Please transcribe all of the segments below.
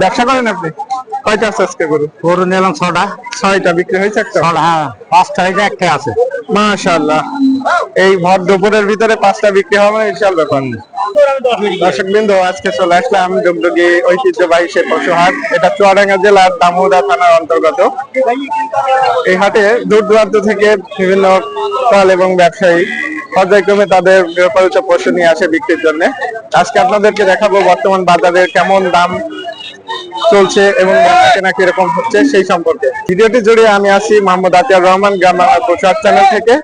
ব্যবসা করেন আপনি? কয়টা আছে আজকে গরু? গরু নিলাম ছটা। ছয়টা বিক্রি হয়েছে একটা? হ্যাঁ পাঁচটা হয়েছে একটা আছে। মাশাআল্লাহ। এই ভর দুপুরের ভিতরে পাঁচটা বিক্রি হবে না বিশাল ব্যাপার দর্শক বিন্দু আজকে চলে আসলাম ডুগডুগি ঐতিহ্যবাহী সে পশু হাট এটা চুয়াডাঙ্গা জেলার দামোদা থানার অন্তর্গত। এই হাটে দূর দূরান্ত থেকে বিভিন্ন ফল এবং ব্যবসায়ী পর্যায়ক্রমে তাদের গৃহপালিত পশু নিয়ে আসে বিক্রির জন্য। আজকে আপনাদেরকে দেখাবো বর্তমান বাজারে কেমন দাম চলছে এবং কেনা কীরকম হচ্ছে সেই সম্পর্কে। ভিডিওটি জুড়ে আমি আসি মোহাম্মদ আতিয়ার রহমান গ্রাম প্রচার চ্যানেল থেকে।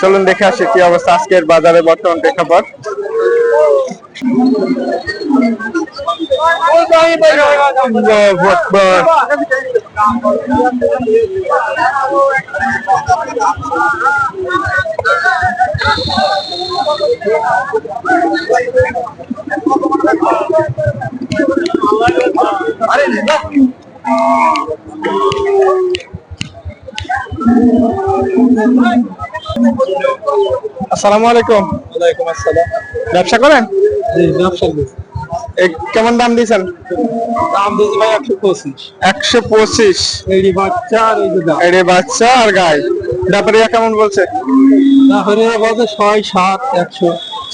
চলুন দেখে আসি কি অবস্থা আজকের বাজারে বর্তমান প্রেক্ষাপট। আসসালামু আলাইকুম ওয়ালাইকুম আসসালাম। ব্যবসা করেন? জি ব্যবসা এ, কেমন দাম দিয়েছেন? দাম দিয়েছি ভাই একশো পঁচিশ। একশো পঁচিশ। এই বাচ্চা আর এই দাম এর বাচ্চা আর গায়ে ব্যাপারীরা কেমন বলছে? তারপরে বলতে ছয় সাত একশো।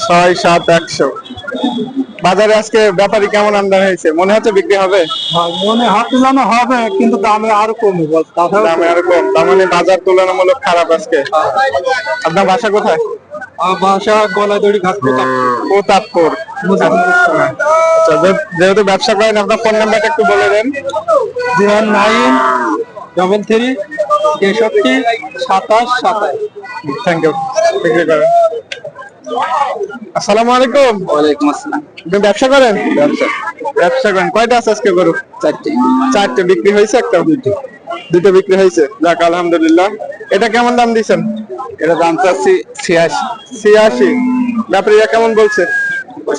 ছয় সাত একশো। বাজারে আজকে ব্যাপারী কেমন আমদানি হয়েছে? মনে হচ্ছে বিক্রি হবে? হ্যাঁ, মনে হাতে জানা হবে কিন্তু দামে আরও কমে। বল দামে আর কম। তার মানে বাজার তুলনামূলক খারাপ আজকে। আপনার বাসা কোথায়? বাসা গলা দড়ি ঘাট প্রতাপপুর। আচ্ছা, যেহেতু ব্যবসা করেন আপনার ফোন নাম্বারটা একটু বলে দেন। জিরো নাইন ডবল থ্রি তেষট্টি সাতাশ সাতাশ। থ্যাংক ইউ বিক্রি করেন। আসসালামু আলাইকুম। ওয়ালাইকুম আসসালাম। আপনি ব্যবসা করেন? ব্যবসা। ব্যবসা করেন। কয়টা আছে আজকে গরু? চারটে। চারটে বিক্রি হয়েছে একটা? দুটো দুটো বিক্রি হয়েছে। যাক আলহামদুলিল্লাহ। এটা কেমন দাম দিচ্ছেন এটা দাম চাচ্ছি ছিয়াশি। ছিয়াশি। ব্যাপারীরা কেমন বলছে?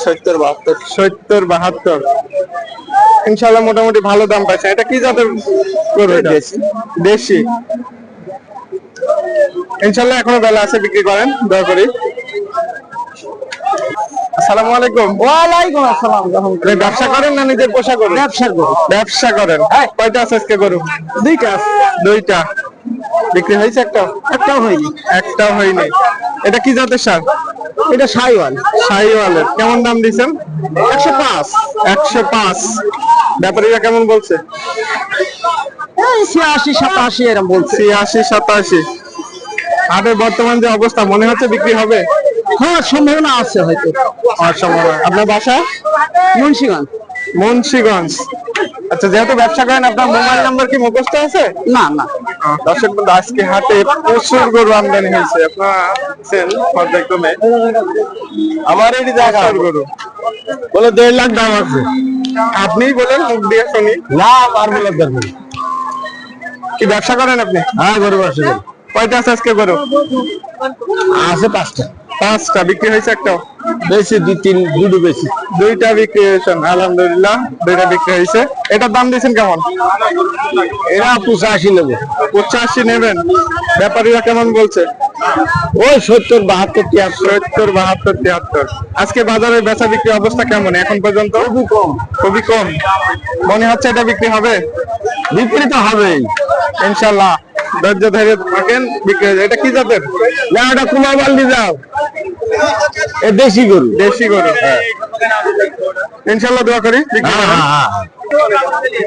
সত্তর বাহাত্তর। সত্তর বাহাত্তর। ইনশাল্লাহ মোটামুটি ভালো দাম পাইছে এটা কি জাতের? দেশি। দেশি। ইনশাল্লাহ এখনও বেলা আছে বিক্রি করেন। দয়া করি। আসসালামু আলাইকুম। ওয়ালাইকুম আসসালাম ব্যবসা করেন না নিজের পোষা করেন? ব্যবসার গরু ব্যবসা করেন। কয়টা আছে আজকে গরু? দুইটা। দুইটা। বিক্রি হয়েছে একটা? একটাও হয়নি। একটাও হয়নি। এটা কি জাতের সার? এটা সাইওয়াল। শাহিওয়ালের কেমন দাম দিছেন একশো পাঁচ। একশো পাঁচ। ব্যাপারীরা কেমন বলছে? ছিয়াশি সাতাশি এরকম বলছে। ছিয়াশি সাতাশি। হাটের বর্তমান যে অবস্থা মনে হচ্ছে বিক্রি হবে? হ্যাঁ সম্ভাবনা আছে হয়তো। আপনার বাসা? মুন্সিগঞ্জ। মুন্সিগঞ্জ। আচ্ছা যেহেতু ব্যবসা করেন আপনার মোবাইল নাম্বার কি মুখস্থ আছে? না না। দর্শক বন্ধু আজকে হাটে প্রচুর গরু আমদানি হয়েছে। আপনারা পর্যায়ক্রমে আমার জায়গা গরু। বলে দেড় লাখ দাম আছে। আপনিই বলেন মুখ দিয়ে শুনি। লাভ আর বলে দেখবেন কি ব্যবসা করেন আপনি? হ্যাঁ গরু আছে কয়টা আছে আজকে গরু? আছে পাঁচটা। পাঁচটা বিক্রি হয়েছে একটা? বেশি দুই তিন দুটো বেশি। দুইটা বিক্রি হয়েছে আলহামদুলিল্লাহ দুইটা বিক্রি হয়েছে। এটার দাম দিয়েছেন কেমন? এরা পঁচাশি নেবে। পঁচাশি নেবেন। ব্যাপারীরা কেমন বলছে? ওই সত্তর বাহাত্তর তিয়াত্তর। সত্তর বাহাত্তর তিয়াত্তর। আজকে বাজারে বেচা বিক্রি অবস্থা কেমন এখন পর্যন্ত? খুবই কম। খুবই কম। মনে হচ্ছে এটা বিক্রি হবে? বিক্রি তো হবেই। ইনশাল্লাহ। ধৈর্য ধরে থাকেন বিক্রি হয়ে। এটা কি জাতের? না ওটা কুমা বাল্টি যাও এ দেশি গরু। দেশি গরু ইনশাল্লাহ দোয়া করি হ্যাঁ। হ্যাঁ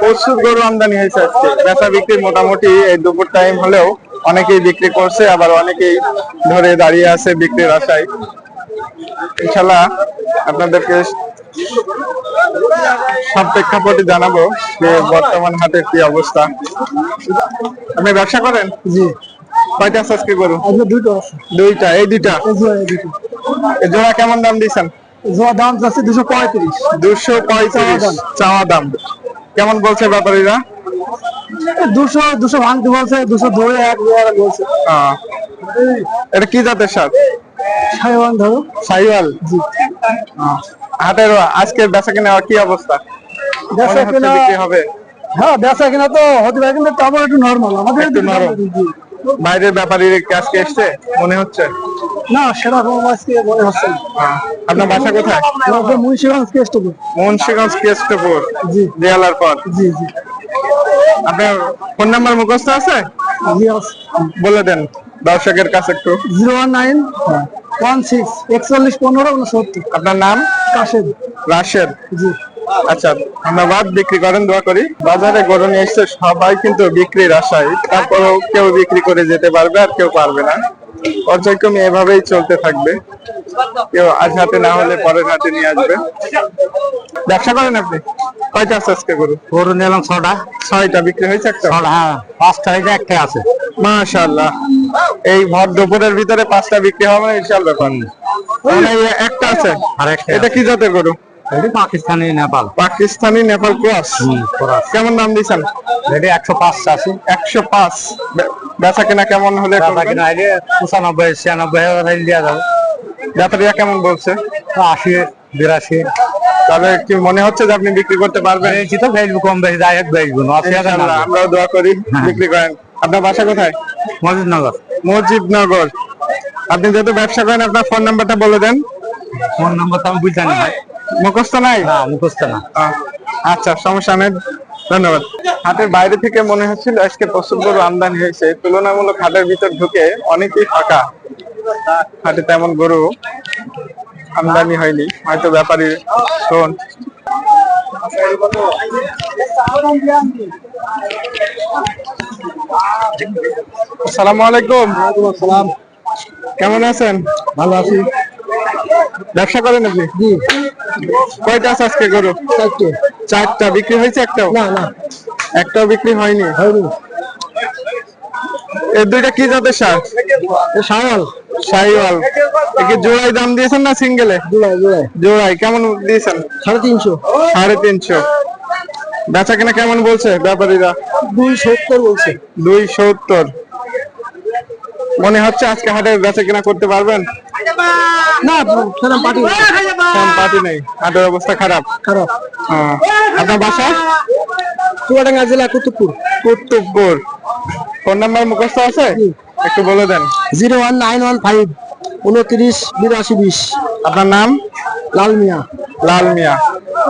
প্রচুর গরু আমদানি হয়েছে আজকে। বেচা বিক্রি মোটামুটি এই দুপুর টাইম হলেও অনেকেই বিক্রি করছে আবার অনেকেই ধরে দাঁড়িয়ে আছে বিক্রির আশায়। ইনশাল্লাহ আপনাদেরকে সব প্রেক্ষাপটে জানাব যে বর্তমান হাটের কি অবস্থা। আপনি ব্যবসা করেন? জি। কয়টা আছে আজকে গরু আচ্ছা দুইটা এই দুইটা? জোড়া কেমন দাম দিয়েছেন? জোয়া দাম যাচ্ছে দুশো পঁয়ত্রিশ। দুশো পঁয়ত্রিশ চাওয়া দাম। কেমন বলছে ব্যাপারীরা? দুশো দুশো ভাঙতে বলছে দুশো ধরে এক বলছে। এটা কি জাতের সার সাইওয়ান ধরো। সাইওয়াল। জি। হাটের আজকের বেচা কিনা কি অবস্থা? বেচা হচ্ছে কিনা বিক্রি হবে। হ্যাঁ বেচা কিনা তো হতে পারে কিন্তু তারপর একটু নর্মাল আমাদের একটু নরম। বাইরের ব্যাপারীর আজকে এসছে? মনে হচ্ছে? না আজকে মনে হচ্ছে হ্যাঁ। আপনার বাসা কোথায়? মুন্সিগঞ্জ কেষ্টপুর। মুন্সিগঞ্জ কেষ্টপুর জি। দেয়ালার পর। জি জি। আপনার ফোন নাম্বার মুখস্থ আছে? জি বলে দেন দর্শকের কাছে একটু। Zero one nine one six একচল্লিশ পনেরো উনসত্তর। আপনার নাম? কাশেদ রাশেদ? জি। আচ্ছা ধন্যবাদ বিক্রি করেন দোয়া করি। বাজারে গরু নিয়ে এসছে সবাই কিন্তু বিক্রির আশায় তারপরেও কেউ বিক্রি করে যেতে পারবে আর কেউ পারবে না। পর্যায়ক্রমে এভাবেই চলতে থাকবে। কেউ না হলে পরের হাতে নিয়ে আসবে। ব্যবসা করেন আপনি? কয়টা আছে আজকে গরু গরু নিলাম ছটা। ছয়টা বিক্রি হয়েছে একটা? হ্যাঁ। পাঁচটা হয়েছে একটা আছে। মাশাআল্লাহ। এই ভর দুপুরের ভিতরে পাঁচটা বিক্রি হবে ব্যাপার। একটা আছে? এটা কি জাতের গরু? পাকিস্তানি নেপাল। পাকিস্তানি নেপাল ক্রস। কেমন দাম দিচ্ছেন? এটি একশো পাঁচ আছে একশো পাঁচ। বেচা কেনা কেমন হলে? পঁচানব্বই ছিয়ানব্বই হাজার দেওয়া যাবে। ব্যাপারীরা কেমন বলছে? আশি বিরাশি। তাহলে কি মনে হচ্ছে যে আপনি বিক্রি করতে পারবেন? পেয়েছি তো বেচবো কম বেশি বেচবো অসুবিধা ইনশাআল্লাহ, না আমরাও দোয়া করি হ্যাঁ। বিক্রি করেন। আপনার বাসা কোথায়? মজিদনগর মুজিবনগর আপনি যেহেতু ব্যবসা করেন আপনার ফোন নাম্বারটা বলে দেন। ফোন নম্বর তো আমি বুঝতে না। মুখস্থ নাই? না মুখস্থ না। আচ্ছা সমস্যা নেই ধন্যবাদ। হাটের বাইরে থেকে মনে হচ্ছিল আজকে প্রচুর আমদানি হয়েছে। তুলনামূলক হাটের ভিতর ঢুকে অনেকই ফাঁকা। হাটে তেমন গরু আমদানি হয়নি হয়তো ব্যাপারী শোন। আসসালামু আলাইকুম। কেমন আছেন? ভালো আছি। ব্যবসা করেন আপনি জি। কয়টা আছে আজকে গরু? চারটে। চারটা। বিক্রি হয়েছে একটাও? না না। একটাও বিক্রি হয়নি? হয়নি। এই দুইটা কি জাতের সার? এ সায়াল শাহিওয়াল। একে জোড়াই দাম দিয়েছেন না সিঙ্গেলে? জুলাই কেমন দিয়েছেন? সাড়ে তিনশো। সাড়ে তিনশো। বেচা কিনা কেমন বলছে ব্যাপারীরা? দুই সত্তর বলছে। দুই সত্তর। মনে হচ্ছে আজকে হাটে বেচা কিনা করতে পারবেন? না সেরকম পার্টি নেই। হাটের অবস্থা খারাপ। খারাপ। আপনার বাসা? চুয়াডাঙ্গা জেলা কুতুবপুর। কুতুবপুর। ফোন নাম্বার মুখস্থ আছে? একটু বলে দেন। Zero one nine one five উনত্রিশ বিরাশি বিশ। আপনার নাম? লাল মিয়া। লাল মিয়া।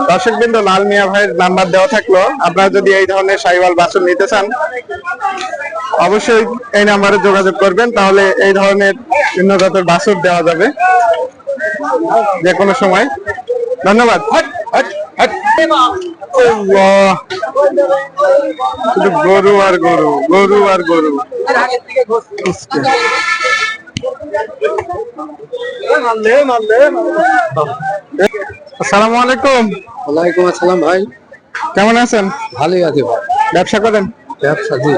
দর্শক বিন্দু লাল মিয়া ভাইয়ের নাম্বার দেওয়া থাকল। আপনারা যদি এই ধরনের সাইওয়াল বাসন নিতে চান অবশ্যই এই নাম্বারে যোগাযোগ করবেন। তাহলে এই ধরনের ভিন্ন জাতের বাসন দেওয়া যাবে। যে কোনো সময়। ধন্যবাদ। গরু আর গরু গরু আর গরু। আসসালামু আলাইকুম। ওয়ালাইকুম আসসালাম ভাই। কেমন আছেন? ভালোই আছে ভাই। ব্যবসা করেন? ব্যবসা জি।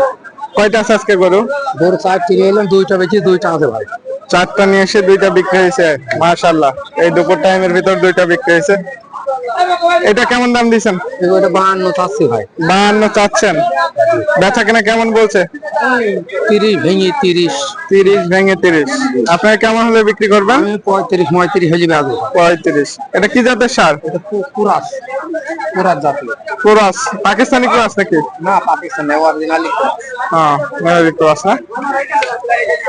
কয়টা আছে আজকে গরু? গরু চার কিনে এলাম দুইটা বেশি দুইটা আছে ভাই। চারটা নিয়ে এসে দুইটা বিক্রি হয়েছে মাশাল্লাহ এই দুপুর টাইমের ভিতর দুইটা বিক্রি হয়েছে। এটা কেমন দাম দিয়েছেন? এটা বাহান্ন চাচ্ছি ভাই। বাহান্ন চাচ্ছেন। বেচা কেনা কেমন বলছে? তিরিশ ভেঙে তিরিশ। তিরিশ ভেঙে তিরিশ। আপনার কেমন হলে বিক্রি করবেন? পঁয়ত্রিশ পঁয়ত্রিশ পঁয়ত্রিশ। এটা কি জাতের সার? পুরাস। জাতীয়। ক্রস পাকিস্তানি ক্রস নাকি? না পাকিস্তান অরিজিনালি হ্যাঁ ক্রস না?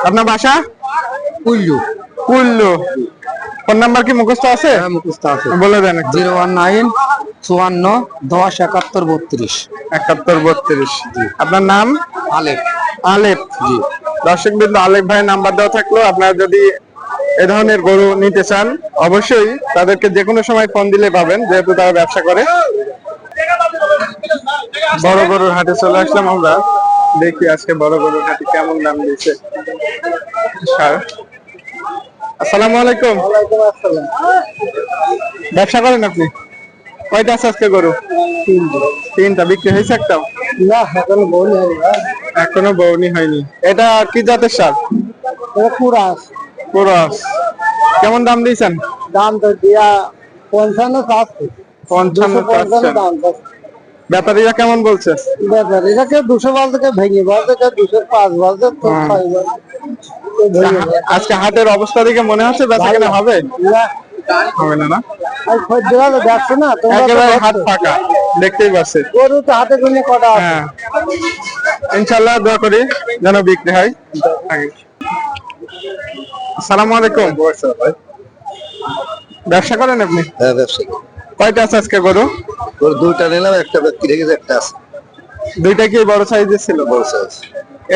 আপনার বাসা? কুল্লু। কুল্লু। ফোন নাম্বার কি মুখস্থ আছে? হ্যাঁ মুখস্থ আছে। বলে দেন। জিরো ওয়ান নাইন চুয়ান্ন দশ একাত্তর বত্রিশ। একাত্তর বত্রিশ। আপনার নাম? আলেপ আলেপ জি। দর্শক বিন্দু আলেপ ভাইয়ের নাম্বার দেওয়া থাকল। আপনারা যদি এ ধরনের গরু নিতে চান অবশ্যই তাদেরকে যে কোনো সময় ফোন দিলে পাবেন যেহেতু তারা ব্যবসা করে। বড় গরুর হাটে চলে আসলাম আমরা। দেখি আজকে বড় গরুর হাটে কেমন দাম দিয়েছে। আসসালামু আলাইকুম। ব্যবসা করেন আপনি? কয়টা আছে আজকে গরু? তিনটা। বিক্রি হয়েছে একটাও? না এখন বলি এখনও বউনি হয়নি। এটা কি জাতের সার? এটা পুরাস পুরস কেমন দাম দিয়েছেন? দাম তো দিয়া পঞ্চান্ন চাচ্ছি। পঞ্চান্ন দাম ব্যাপারীরা কেমন বলছে? ব্যাপার এটাকে দুশো বলতে কে ভেঙে বলতে কে দুশো পাঁচ বলতে তো হ্যাঁ। ছয় বলতে আজকে হাটের অবস্থা দেখে মনে হচ্ছে বেচা কেনা হবে? হবে না না? আর খদ্দেররা তো দেখছ না তোমরা একেবারে দেখছ। ফাঁকা দেখতেই পাচ্ছে। গরু তো হাতে গুনে কটা আছে? হ্যাঁ। ইনশাল্লাহ দোয়া করি যেন বিক্রি হয়। আসসালামু আলাইকুম। ব্যবসা করেন আপনি? হ্যাঁ ব্যবসা কয়টা আছে আজকে গরু? তোর দুইটা নিলাম একটা ব্যক্তি রেখেছে একটা আছে। দুইটা কি বড় সাইজের ছিল? বড় সাইজ।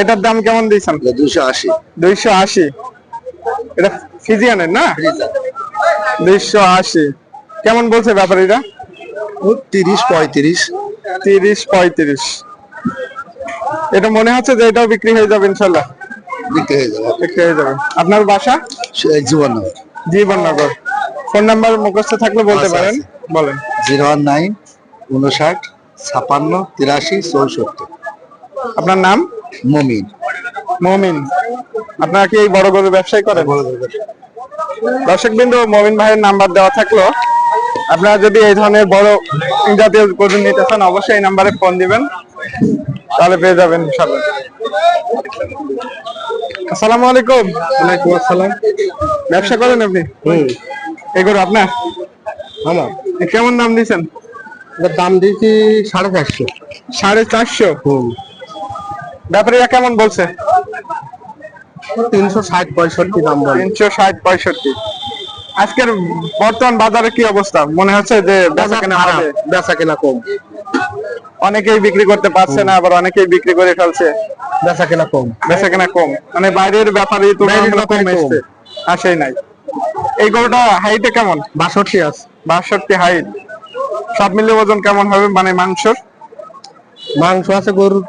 এটার দাম কেমন দিয়েছেন? দুশো আশি। দুইশো আশি। এটা ফিজিয়ানের না? দুইশো আশি। কেমন বলছে ব্যাপারীরা? তিরিশ পঁয়ত্রিশ। তিরিশ পঁয়ত্রিশ। এটা মনে হচ্ছে যে এটাও বিক্রি হয়ে যাবে ইনশাল্লাহ। বিক্রি হয়ে যাবে। বিক্রি হয়ে যাবে। আপনার বাসা? জীবন জীবননগর। ফোন নাম্বার মুখস্থ থাকলে বলতে আচ্ছা, পারেন। বলেন। জিরো ওয়ান নাইন উনষাট ছাপান্ন তিরাশি চৌষট্টি। আপনার নাম? মমিন। মমিন। আপনারা কি এই বড় গরু ব্যবসায় করেন? দর্শক বিন্দু মমিন ভাইয়ের নাম্বার দেওয়া থাকল। আপনারা যদি এই ধরনের বড় জাতীয় গরু নিতে চান অবশ্যই এই নাম্বারে ফোন দিবেন। তাহলে পেয়ে যাবেন ইনশাআল্লাহ। আসসালামু আলাইকুম। ওয়ালাইকুম আসসালাম। ব্যবসা করেন আপনি? এই গরু আপনার? আমার কেমন দাম দিয়েছেন? দাম দিয়েছি সাড়ে চারশো। সাড়ে চারশো? ব্যাপারীরা কেমন বলছে? তিনশো ষাট পঁয়ষট্টি দাম তিনশো ষাট পঁয়ষট্টি। আজকের বর্তমান বাজারে কি অবস্থা? মনে হচ্ছে যে বেচা কেনা হবে। বেচা কেনা কম। অনেকেই বিক্রি করতে পারছে না আবার অনেকেই বিক্রি করে ফেলছে। বেচা কেনা কম। বেচা কেনা কম। মানে বাইরের ব্যাপারে তুলনামূলক কম আসেই নাই। এই গরুটা হাইটে কেমন? বাষট্টি আছে। বাষট্টি হাইট সব মিলিয়ে ওজন কেমন হবে? মানে মাংসর? মাংস আছে গরুর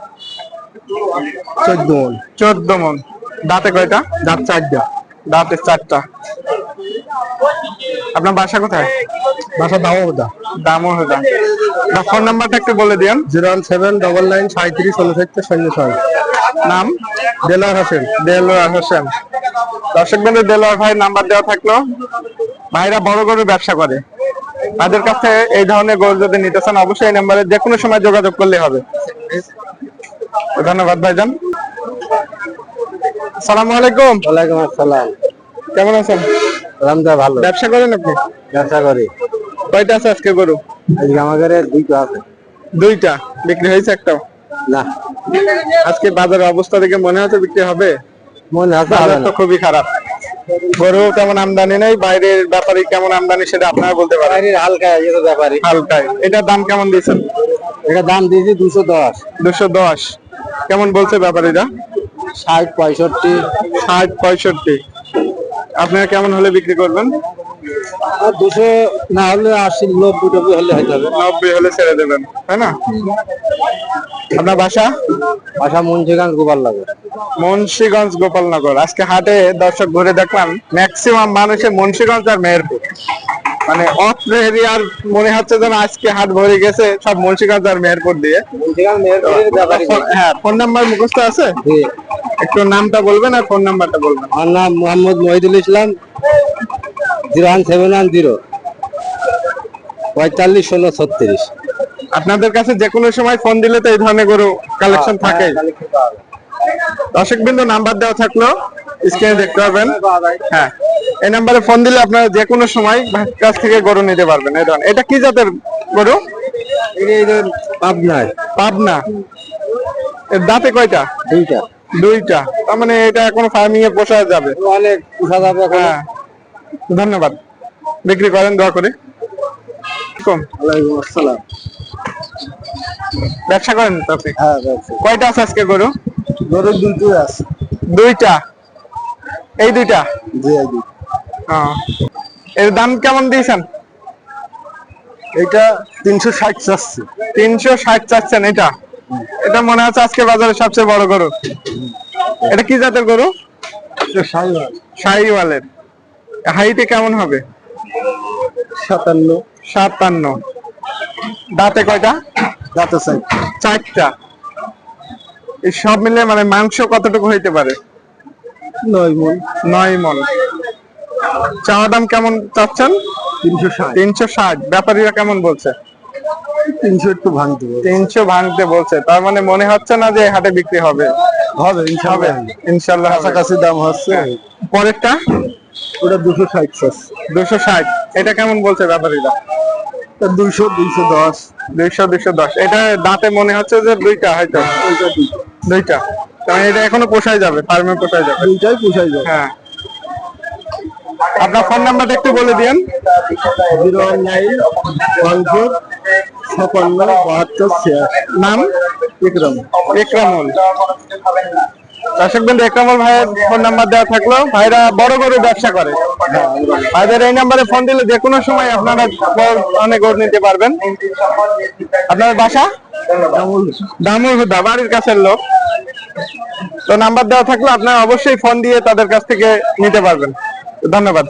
চোদ্দ মন। চোদ্দ মন। দাঁতে কয়টা? দাঁত চারটা। দাঁতে চারটা। আপনার বাসা কোথায়? বাসা দামও হয়ে বা ফোন নাম্বারটা একটু বলে দিন zero one seven double nine সাঁত্রিশ উনসত্তর শূন্য ছয়। নাম? দেলার হোসেন। দেলোয়ার হোসেন। দর্শক বন্ধু দেলোয়ার ভাইয়ের নাম্বার দেওয়া থাকল। ভাইরা বড় গরুর ব্যবসা করে। তাদের কাছে এই ধরনের গরু যদি নিতে চান অবশ্যই এই নাম্বারে যে কোনো সময় যোগাযোগ করলে হবে। ধন্যবাদ ভাইজান। সালামু আলাইকুম। ওয়ালাইকুম আসসালাম। কেমন আছেন? রামদা ভালো। ব্যবসা করেন আপনি? ব্যবসা করি। কয়টা আছে আজকে গরু? আজকে আমাদের দুইটা আছে। দুইটা। বিক্রি হয়েছে একটাও? না। আজকে বাজারের অবস্থা দেখে মনে হচ্ছে বিক্রি হবে? মনে তো খুবই খারাপ। গরু তেমন আমদানি নেই বাইরের ব্যাপারে কেমন আমদানি সেটা আপনারা বলতে পারেন। বাইরের হালকা এটা ব্যাপারে। হালকায় এটার দাম কেমন দিয়েছেন? এটা দাম দিয়েছি দুশো দশ। দুশো দশ। কেমন বলছে ব্যাপারীরা ষাট পঁয়ষট্টি। ষাট পঁয়ষট্টি। আপনারা কেমন হলে বিক্রি করবেন? আর দুশো না হলে আশি নব্বই হলে হয়ে যাবে নব্বই হলে ছেড়ে দেবেন তাই না? আপনার বাসা? বাসা মুন্সিগঞ্জ গোপাল লাগে মুন্সিগঞ্জ গোপালনগর। আজকে হাটে দর্শক ঘুরে দেখলাম ম্যাক্সিমাম মানুষের মুন্সিগঞ্জ আর মেহেরপুর। মানে অত্র এরিয়ার মনে হচ্ছে যেন আজকে হাট ভরে গেছে সব মুন্সিগঞ্জ আর মেহেরপুর দিয়ে। হ্যাঁ ফোন নাম্বার মুখস্থ আছে? একটু নামটা বলবেন আর ফোন নাম্বারটা বলবেন। আমার নাম Mohammad Mohidul Islam. Zero one seven one zero. পঁয়তাল্লিশ ষোলো ছত্রিশ। আপনাদের কাছে যে কোনো সময় ফোন দিলে তো এই ধরনের গরু কালেকশন থাকে দর্শক বিন্দু নাম্বার দেওয়া থাকল স্ক্রিনে দেখতে পাবেন হ্যাঁ এই নাম্বারে ফোন দিলে আপনারা যে কোনো সময় কাছ থেকে গরু নিতে পারবেন। এই ধরনের। এটা কি জাতের গরু? পাবনায় পাবনা। এর দাঁতে কয়টা? দুইটা। দুইটা। তার মানে এটা এখনও ফার্মিং এ পোষা যাবে। অনেক পোষা যাবে হ্যাঁ। ধন্যবাদ। বিক্রি করেন দোয়া করে। আসসালাম ব্যবসা করেন তো আপনি? হ্যাঁ কয়টা আছে আজকে গরু? গরুর দুটোই আছে। দুইটা? এই দুইটা? জি। এর দাম কেমন দিয়েছেন? এটা তিনশো ষাট চাচ্ছে। তিনশো ষাট চাচ্ছেন এটা? এটা মনে হচ্ছে আজকে বাজারে সবচেয়ে বড় গরু। এটা কি জাতের গরু? শাহিওয়ালের হাইটে কেমন হবে? সাতান্ন। সাতান্ন। দাঁতে কয়টা? চারটা। এই সব মিলে মানে মাংস কতটুকু হইতে পারে? নয় মন। নয় মন। চাওয়া দাম কেমন চাচ্ছেন? তিনশো ষাট। তিনশো ষাট। ব্যাপারীরা কেমন বলছে? তিনশো একটু ভাঙতে তিনশো ভাঙতে বলছে। তার মানে মনে হচ্ছে না যে হাটে বিক্রি হবে? হবে ইনশাল্লাহ। ইনশাল্লাহ কাছাকাছি দাম হচ্ছে। পরেরটা? ওটা দুশো ষাট চাচ্ছে দুশো ষাট। এটা কেমন বলছে ব্যাপারীরা? দুইশো দুইশো দশ দুইশো দুইশো দশ এটা দাঁতে মনে হচ্ছে যে দুইটা হয়তো। দুইটা দুইটা। কারণ এটা এখনও পোষায় যাবে ফার্মে পোষায় যাবে। দুইটাই পোষাই যাবে। হ্যাঁ। আপনার ফোন নাম্বারটা একটু বলে দিন জিরো নাইন ওয়ান ফোর ছাপান্ন বাহাত্তর নাম? বিক্রম একরামুল। দর্শক বিন্দু একরামল ভাইয়ের ফোন নাম্বার দেওয়া থাকল। ভাইরা বড় গরু ব্যবসা করে। ভাইদের এই নাম্বারে ফোন দিলে যে কোনো সময় আপনারা অনেক গরু নিতে পারবেন। আপনার বাসা? দামুর হুদা, বাড়ির কাছের লোক। তো নাম্বার দেওয়া থাকলে, আপনারা অবশ্যই ফোন দিয়ে তাদের কাছ থেকে নিতে পারবেন। ধন্যবাদ।